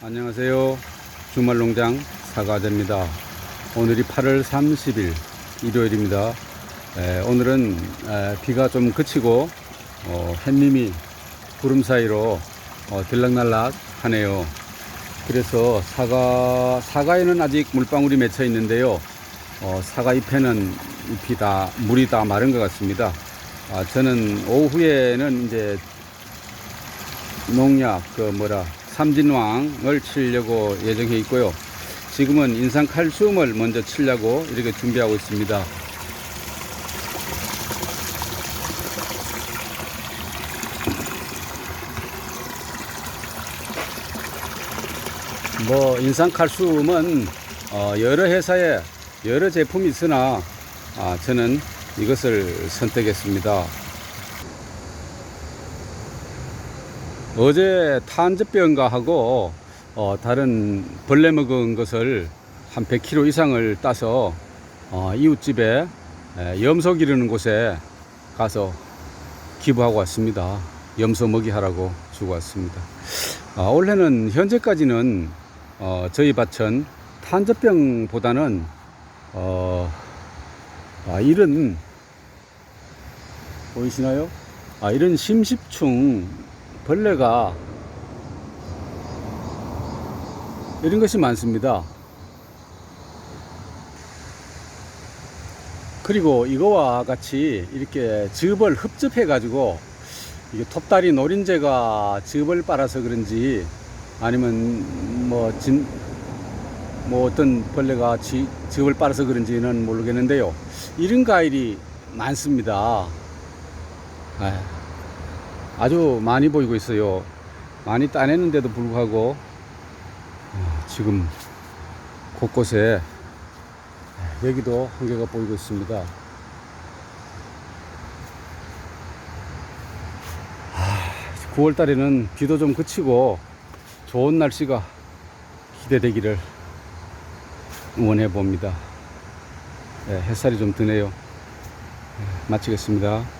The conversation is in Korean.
안녕하세요. 주말농장 사과제입니다. 오늘이 8월 30일 일요일입니다. 에, 오늘은 에, 비가 좀 그치고 어, 햇님이 구름 사이로 어, 들락날락 하네요. 그래서 사과 사과에는 아직 물방울이 맺혀 있는데요. 어, 사과 잎에는 잎이 다 물이 다 마른 것 같습니다. 아, 저는 오후에는 이제 농약 그 뭐라 삼진왕을 치려고 예정해 있고요. 지금은 인산 칼슘을 먼저 치려고 이렇게 준비하고 있습니다. 뭐 인산 칼슘은 어, 여러 회사에 여러 제품이 있으나 아, 저는 이것을 선택했습니다. 어제 탄저병가 하고 어, 다른 벌레 먹은 것을 한 100kg 이상을 따서 어, 이웃집에 에, 염소 기르는 곳에 가서 기부하고 왔습니다. 염소 먹이 하라고 주고 왔습니다. 아, 올해는 현재까지는 어, 저희 밭은 탄저병보다는 어, 아, 이런 보이시나요? 아, 이런 심십충 벌레가 이런 것이 많습니다. 그리고 이거와 같이 이렇게 즙을 흡집해 가지고 이게 톱다리 노린재가 즙을 빨아서 그런지 아니면 뭐 진, 뭐 어떤 벌레가 지, 즙을 빨아서 그런지는 모르겠는데요. 이런 과일이 많습니다. 아, 아주 많이 보이고 있어요. 많이 따냈는데도 불구하고 어, 지금 곳곳에 여기도 한 개가 보이고 있습니다. 9월 달에는 비도 좀 그치고 좋은 날씨가 기대되기를 응원해 봅니다. 예, 햇살이 좀 드네요. 예, 마치겠습니다.